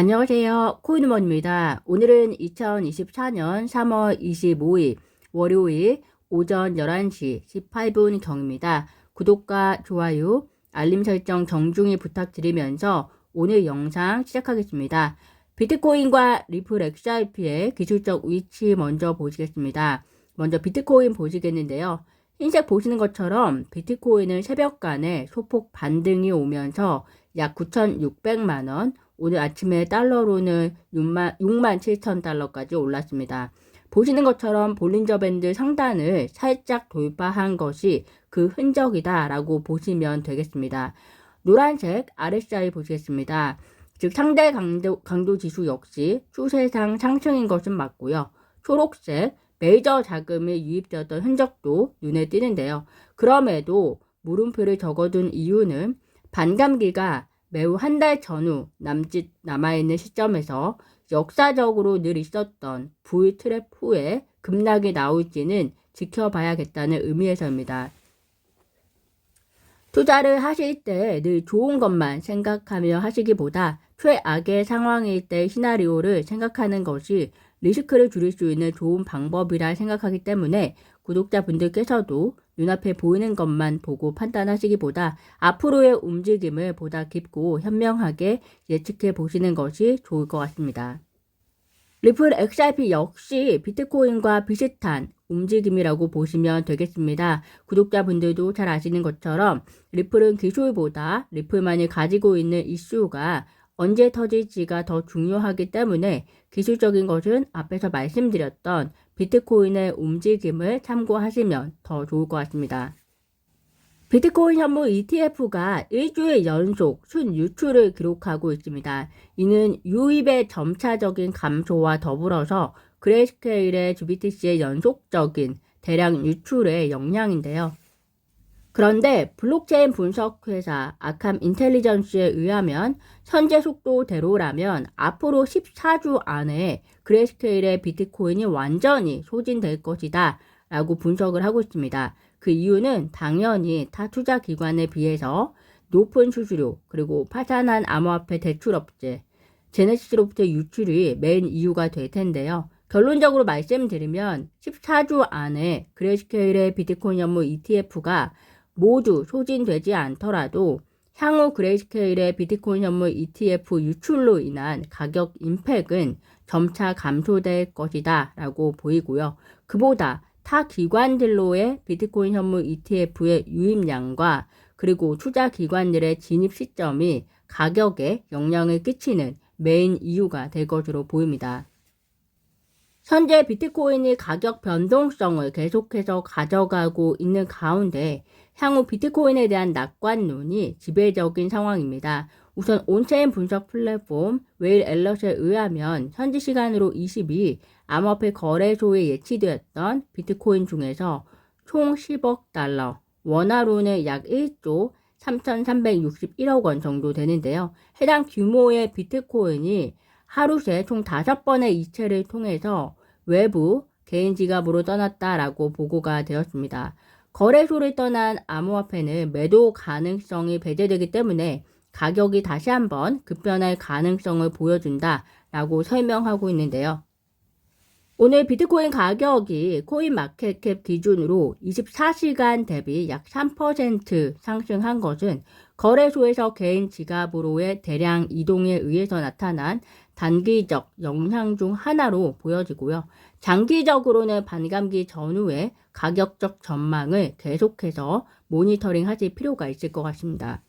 안녕하세요. 코인우먼입니다. 오늘은 2024년 3월 25일 월요일 오전 11시 18분 경입니다. 구독과 좋아요, 알림 설정 정중히 부탁드리면서 오늘 영상 시작하겠습니다. 비트코인과 리플 XRP의 기술적 위치 먼저 보시겠습니다. 먼저 비트코인 보시겠는데요. 흰색 보시는 것처럼 비트코인은 새벽간에 소폭 반등이 오면서 약 9,600만원, 오늘 아침에 달러로는 6만, 6만 7천 달러까지 올랐습니다. 보시는 것처럼 볼린저 밴드 상단을 살짝 돌파한 것이 그 흔적이다라고 보시면 되겠습니다. 노란색 RSI 보시겠습니다. 즉 상대 강도, 강도 지수 역시 추세상 상승인 것은 맞고요. 초록색 메이저 자금이 유입되었던 흔적도 눈에 띄는데요. 그럼에도 물음표를 적어둔 이유는 반감기가 매우 한 달 전후 남짓 남아있는 시점에서 역사적으로 늘 있었던 부의 트랩 후에 급락이 나올지는 지켜봐야겠다는 의미에서입니다. 투자를 하실 때 늘 좋은 것만 생각하며 하시기보다 최악의 상황일 때 시나리오를 생각하는 것이 리스크를 줄일 수 있는 좋은 방법이라 생각하기 때문에 구독자분들께서도 눈앞에 보이는 것만 보고 판단하시기보다 앞으로의 움직임을 보다 깊고 현명하게 예측해 보시는 것이 좋을 것 같습니다. 리플 XRP 역시 비트코인과 비슷한 움직임이라고 보시면 되겠습니다. 구독자분들도 잘 아시는 것처럼 리플은 기술보다 리플만이 가지고 있는 이슈가 언제 터질지가 더 중요하기 때문에 기술적인 것은 앞에서 말씀드렸던 비트코인의 움직임을 참고하시면 더 좋을 것 같습니다. 비트코인 현물 ETF가 일주일 연속 순유출을 기록하고 있습니다. 이는 유입의 점차적인 감소와 더불어서 그레이스케일의 GBTC의 연속적인 대량 유출의 영향인데요. 그런데 블록체인 분석 회사 아캄 인텔리전스에 의하면 현재 속도대로라면 앞으로 14주 안에 그레이스케일의 비트코인이 완전히 소진될 것이다 라고 분석을 하고 있습니다. 그 이유는 당연히 타 투자 기관에 비해서 높은 수수료 그리고 파산한 암호화폐 대출업체 제네시스로부터 유출이 메인 이유가 될 텐데요. 결론적으로 말씀드리면 14주 안에 그레이스케일의 비트코인 연무 ETF가 모두 소진되지 않더라도 향후 그레이스케일의 비트코인 현물 ETF 유출로 인한 가격 임팩은 점차 감소될 것이다 라고 보이고요. 그보다 타 기관들로의 비트코인 현물 ETF의 유입량과 그리고 투자 기관들의 진입 시점이 가격에 영향을 끼치는 메인 이유가 될 것으로 보입니다. 현재 비트코인이 가격 변동성을 계속해서 가져가고 있는 가운데 향후 비트코인에 대한 낙관론이 지배적인 상황입니다. 우선 온체인 분석 플랫폼 웨일 앨럿에 의하면 현지 시간으로 22일 암호화폐 거래소에 예치되었던 비트코인 중에서 총 10억 달러, 원화로는 약 1조 3,361억 원 정도 되는데요. 해당 규모의 비트코인이 하루 새 총 5번의 이체를 통해서 외부 개인 지갑으로 떠났다라고 보고가 되었습니다. 거래소를 떠난 암호화폐는 매도 가능성이 배제되기 때문에 가격이 다시 한번 급변할 가능성을 보여준다 라고 설명하고 있는데요. 오늘 비트코인 가격이 코인 마켓캡 기준으로 24시간 대비 약 3% 상승한 것은 거래소에서 개인 지갑으로의 대량 이동에 의해서 나타난 단기적 영향 중 하나로 보여지고요. 장기적으로는 반감기 전후의 가격적 전망을 계속해서 모니터링 하실 필요가 있을 것 같습니다.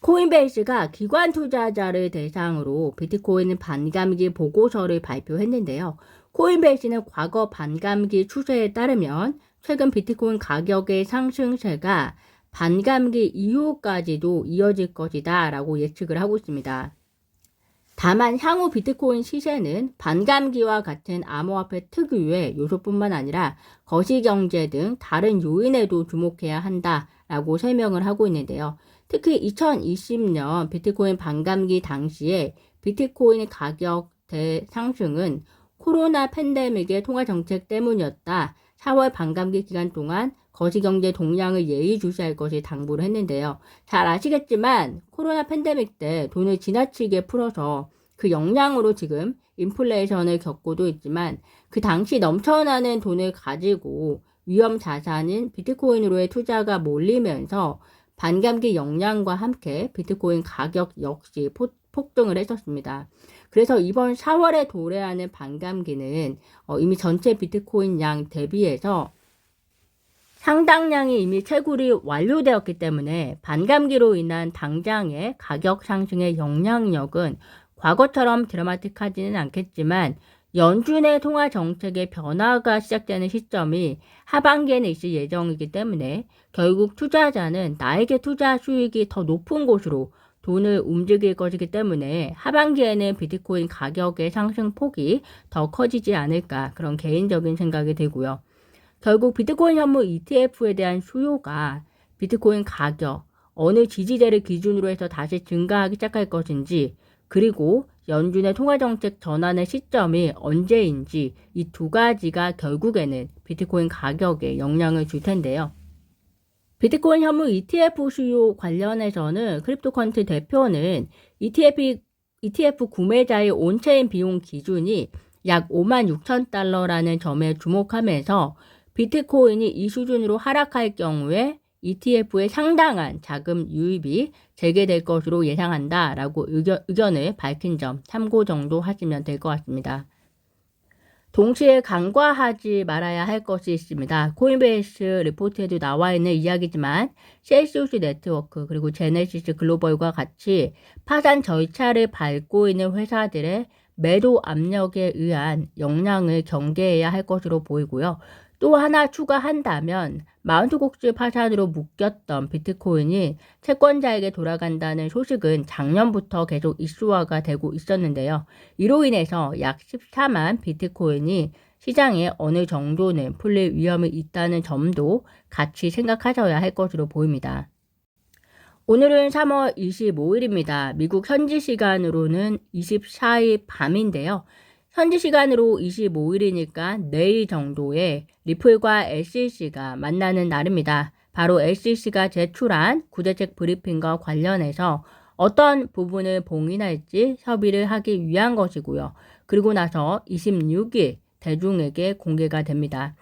코인베이스가 기관 투자자를 대상으로 비트코인 반감기 보고서를 발표했는데요. 코인베이스는 과거 반감기 추세에 따르면 최근 비트코인 가격의 상승세가 반감기 이후까지도 이어질 것이다 라고 예측을 하고 있습니다. 다만 향후 비트코인 시세는 반감기와 같은 암호화폐 특유의 요소뿐만 아니라 거시경제 등 다른 요인에도 주목해야 한다라고 설명을 하고 있는데요. 특히 2020년 비트코인 반감기 당시에 비트코인 가격 대상승은 코로나 팬데믹의 통화 정책 때문이었다. 4월 반감기 기간 동안 거시경제 동향을 예의주시할 것을 당부를 했는데요. 잘 아시겠지만 코로나 팬데믹 때 돈을 지나치게 풀어서 그 역량으로 지금 인플레이션을 겪고도 있지만 그 당시 넘쳐나는 돈을 가지고 위험 자산인 비트코인으로의 투자가 몰리면서 반감기 역량과 함께 비트코인 가격 역시 포, 폭등을 했었습니다. 그래서 이번 4월에 도래하는 반감기는 어, 이미 전체 비트코인 양 대비해서 상당량이 이미 채굴이 완료되었기 때문에 반감기로 인한 당장의 가격 상승의 영향력은 과거처럼 드라마틱하지는 않겠지만 연준의 통화 정책의 변화가 시작되는 시점이 하반기에는 있을 예정이기 때문에 결국 투자자는 나에게 투자 수익이 더 높은 곳으로 돈을 움직일 것이기 때문에 하반기에는 비트코인 가격의 상승 폭이 더 커지지 않을까 그런 개인적인 생각이 되고요. 결국 비트코인 현물 ETF에 대한 수요가 비트코인 가격 어느 지지대를 기준으로 해서 다시 증가하기 시작할 것인지 그리고 연준의 통화정책 전환의 시점이 언제인지 이 두 가지가 결국에는 비트코인 가격에 영향을 줄 텐데요. 비트코인 현물 ETF 수요 관련해서는 크립토컨트 대표는 ETF, ETF 구매자의 온체인 비용 기준이 약 5만 6천 달러라는 점에 주목하면서 비트코인이 이 수준으로 하락할 경우에 ETF에 상당한 자금 유입이 재개될 것으로 예상한다 라고 의견, 의견을 밝힌 점 참고 정도 하시면 될 것 같습니다. 동시에 간과하지 말아야 할 것이 있습니다. 코인베이스 리포트에도 나와 있는 이야기지만 셀시우스 네트워크 그리고 제네시스 글로벌과 같이 파산 절차를 밟고 있는 회사들의 매도 압력에 의한 영향을 경계해야 할 것으로 보이고요. 또 하나 추가한다면 마운트곡스 파산으로 묶였던 비트코인이 채권자에게 돌아간다는 소식은 작년부터 계속 이슈화가 되고 있었는데요. 이로 인해서 약 14만 비트코인이 시장에 어느 정도는 풀릴 위험이 있다는 점도 같이 생각하셔야 할 것으로 보입니다. 오늘은 3월 25일입니다. 미국 현지 시간으로는 24일 밤인데요. 현지 시간으로 25일이니까 내일 정도에 리플과 SEC가 만나는 날입니다. 바로 SEC가 제출한 구제책 브리핑과 관련해서 어떤 부분을 봉인할지 협의를 하기 위한 것이고요. 그리고 나서 26일 대중에게 공개가 됩니다.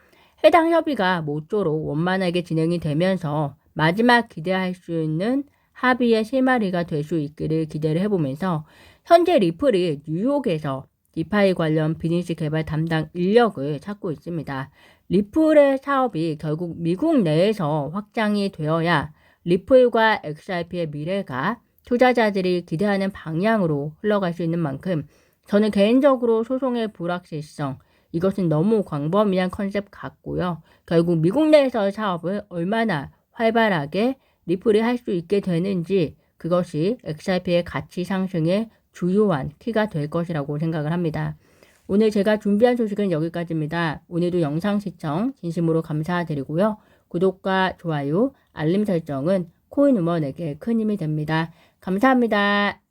해당 협의가 모쪼록 원만하게 진행이 되면서 마지막 기대할 수 있는 합의의 실마리가 될 수 있기를 기대를 해보면서 현재 리플이 뉴욕에서 디파이 관련 비즈니스 개발 담당 인력을 찾고 있습니다. 리플의 사업이 결국 미국 내에서 확장이 되어야 리플과 XRP의 미래가 투자자들이 기대하는 방향으로 흘러갈 수 있는 만큼 저는 개인적으로 소송의 불확실성, 이것은 너무 광범위한 컨셉 같고요. 결국 미국 내에서의 사업을 얼마나 활발하게 리플이 할 수 있게 되는지 그것이 XRP의 가치 상승에 주요한 키가 될 것이라고 생각을 합니다. 오늘 제가 준비한 소식은 여기까지입니다. 오늘도 영상 시청 진심으로 감사드리고요. 구독과 좋아요, 알림 설정은 코인 우먼에게 큰 힘이 됩니다. 감사합니다.